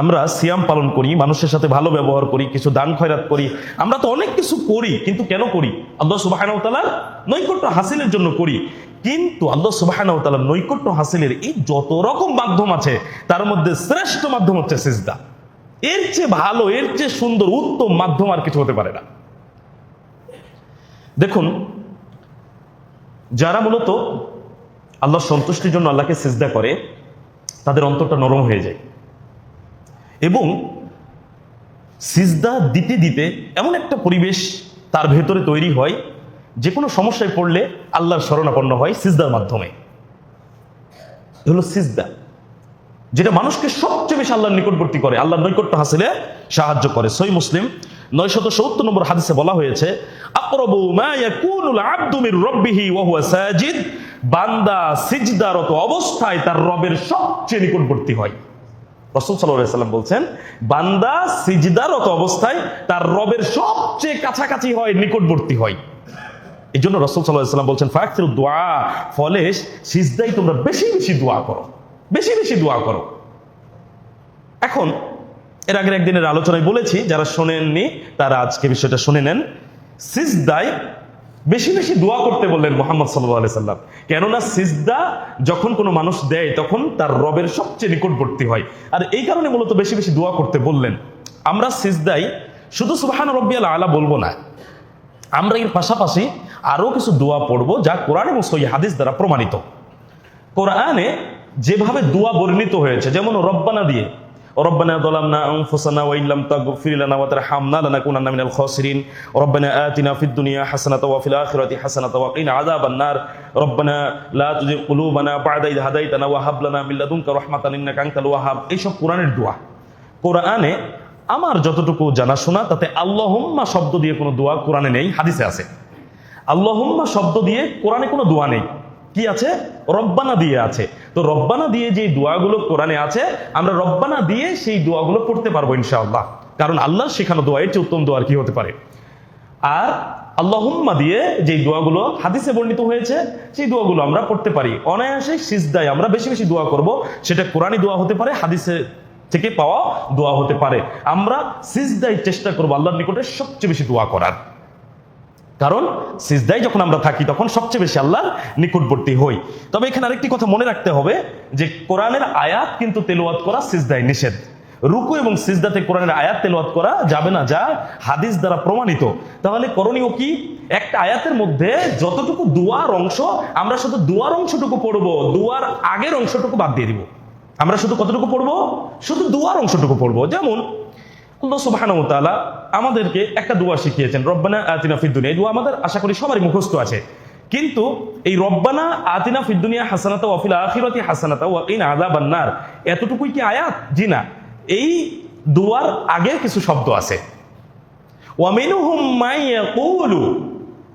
আমরা সিয়াম পালন করি, মানুষের সাথে ভালো ব্যবহার করি, কিছু দান খয়রাত করি। আমরা তো অনেক কিছু করি, কিন্তু কেন করি? আল্লাহ সুবাহ নৈকট্য হাসিলের জন্য করি। কিন্তু আল্লাহ সুবাহ নৈকট্য হাসিলের এই যত রকম মাধ্যম আছে, তার মধ্যে শ্রেষ্ঠ মাধ্যম হচ্ছে সিজদা। এর চেয়ে ভালো, এর চেয়ে সুন্দর, উত্তম মাধ্যম আর কিছু হতে পারে না। দেখুন, যারা মূলত আল্লাহর সন্তুষ্টির জন্য আল্লাহকে সিজদা করে, তাদের অন্তরটা নরম হয়ে যায়। এবং সিজদা দিতে দিতে এমন একটা পরিবেশ তার ভেতরে তৈরি হয়, যে কোনো সমস্যায় পড়লে আল্লাহর শরণাপন্ন হয় সিজদার মাধ্যমে। হলো সিজদা, যেটা মানুষকে সবচেয়ে বেশি আল্লাহর নিকটবর্তী করে। আল্লাহর নৈকট্য হাসিলে সাহায্য করে। সই মুসলিম নয়শত সত্তর নম্বর হাদিসে বলা হয়েছে হুয়া বান্দা সিজদারত অবস্থায় তার রবের সবচেয়ে নিকটবর্তী হয়। রসুল সাল্লাম বলছেন, বান্দা সিজদারত অবস্থায় তার রবের সবচেয়ে কাছাকাছি হয়, নিকটবর্তী হয়। এই জন্য রসুল সাল্লাম বলছেন ফায়াকির দোয়া ফলে সিজদাই তোমরা বেশি বেশি দোয়া করো, বেশি বেশি দোয়া করো। এখন, এর আগের একদিনের আলোচনায় বলেছি, যারা শোনেননি, তারা আজকে বিষয়টা শুনে নেন। সিজদায় বেশি বেশি দোয়া করতে বললেন মোহাম্মদ সাল্লাহ আলি সাল্লাম। কেননা সিজদা যখন কোনো মানুষ দেয়, তখন তার রবের সবচেয়ে নিকটবর্তী হয়। আর এই কারণে মূলত বেশি বেশি দোয়া করতে বললেন। আমরা সিজদাই শুধু সুবাহান রব্বিয়াল আলা বলব না, আমরা এর পাশাপাশি আরও কিছু দোয়া পড়ব যা কোরআন এবং সই হাদিস দ্বারা প্রমাণিত। কোরআনে যেভাবে দোয়া বর্ণিত হয়েছে, যেমন রব্বানা দিয়ে ربنا ظلمنا انفسنا وان لم تغفر لنا وترحمنا لنكونن من الخاسرين ربنا آتنا في الدنيا حسنه وفي الاخره حسنه وقنا عذاب النار ربنا لا تزغ قلوبنا بعد إذ هديتنا وهب لنا من لدنك رحمه انك انت الوهاب এইসব কোরআনের দোয়া কোরআনে আমার যতটুকু জানাশোনা তাতে আল্লাহুম্মা শব্দ দিয়ে কোনো দোয়া কোরআনে নেই হাদিসে আছে আল্লাহুম্মা শব্দ দিয়ে কোরআনে কোনো দোয়া নেই কি আছে? রব্বানা দিয়ে আছে। তো রব্বানা দিয়ে যে দোয়াগুলো কোরআনে আছে, আমরা রব্বানা দিয়ে সেই দোয়াগুলো পড়তে পারব ইনশাআল্লাহ। কারণ আল্লাহ শেখানো দোয়া এর উত্তম দোয়ার কি হতে পারে। আর আল্লাহুম্মা দিয়ে যে দোয়াগুলো হাদিসে বর্ণিত হয়েছে, সেই দোয়াগুলো আমরা পড়তে পারি। অনায়াসে সিজদায় আমরা বেশি বেশি দোয়া করব, সেটা কোরআনি দোয়া হতে পারে, হাদিসে থেকে পাওয়া দোয়া হতে পারে। আমরা সিজদায় চেষ্টা করব আল্লাহর নিকটে সবচেয়ে বেশি দোয়া করার। কারণ সিজদায় যখন আমরা থাকি, তখন সবচেয়ে বেশি আল্লাহ নিকটবর্তী হই। তবে এখানে আরেকটি কথা মনে রাখতে হবে যে কোরআনের আয়াত কিন্তু তেলাওয়াত করা সিজদায় নিষেধ। রুকু এবং সিজদাতে কোরআনের আয়াত তেলাওয়াত করা যাবে না, যা হাদিস দ্বারা প্রমাণিত। তাহলে করণীয় কি? একটা আয়াতের মধ্যে যতটুকু দুয়ার অংশ, আমরা শুধু দুয়ার অংশটুকু পড়ব, দুয়ার আগের অংশটুকু বাদ দিয়ে দিব। আমরা শুধু কতটুকু পড়ব? শুধু দুয়ার অংশটুকু পড়ব। যেমন আল্লাহ আমাদেরকে একটা দোয়া শিখিয়েছেন, রব্বানা আতিনা ফিদ দুনিয়া। এই দোয়া আমাদের আশা করি সবারই মুখস্থ আছে। কিন্তু এই রব্বানা আতিনা ফিদ দুনিয়া হাসানাতা ওয়া ফিল আখিরাতি হাসানাতা ওয়া কিনা আযাবান নার। এতটুকুই কি আয়াত? জি না। এই দোয়ার আগে কিছু শব্দ আছে। ওয়া মিনহুম মান ইয়াকুলু।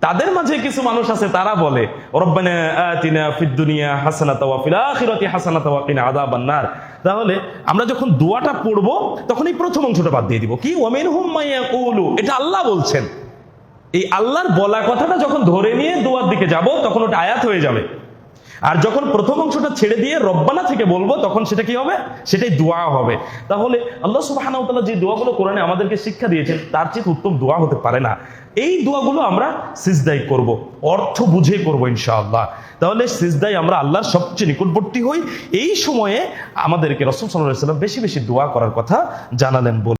তাদের মাঝে কিছু মানুষ আছে, তারা বলে, রব্বানা আতিনা ফিদ দুনিয়া হাসানাতা ওয়া ফিল আখিরাতি হাসানাতা ওয়া কিনা আযাবান নার। তাহলে আমরা যখন দোয়াটা পড়ব, তখন এই প্রথম অংশটা বাদ দিয়ে দিব। কি? ওমেন হুম মাইয়া কৌলু এটা আল্লাহ বলছেন। এই আল্লাহর বলা কথাটা যখন ধরে নিয়ে দোয়ার দিকে যাব, তখন ওটা আয়াত হয়ে যাবে। আর যখন প্রথম অংশটা ছেড়ে দিয়ে রব্বানা থেকে বলব, তখন সেটা কি হবে? সেটাই দোয়া হবে। তাহলে আল্লাহ তাআলা যে দোয়াগুলো কোরআনে আমাদেরকে শিক্ষা দিয়েছেন, তার চেয়ে উত্তম দোয়া হতে পারে না। এই দোয়াগুলো আমরা সিজদাই করব, অর্থ বুঝে করব ইনশাআল্লাহ। তাহলে সিজদাই আমরা আল্লাহর সবচেয়ে নিকটবর্তী হই। এই সময়ে আমাদেরকে রসুল সাল্লাহ সাল্লাম বেশি বেশি দোয়া করার কথা জানালেন বলে।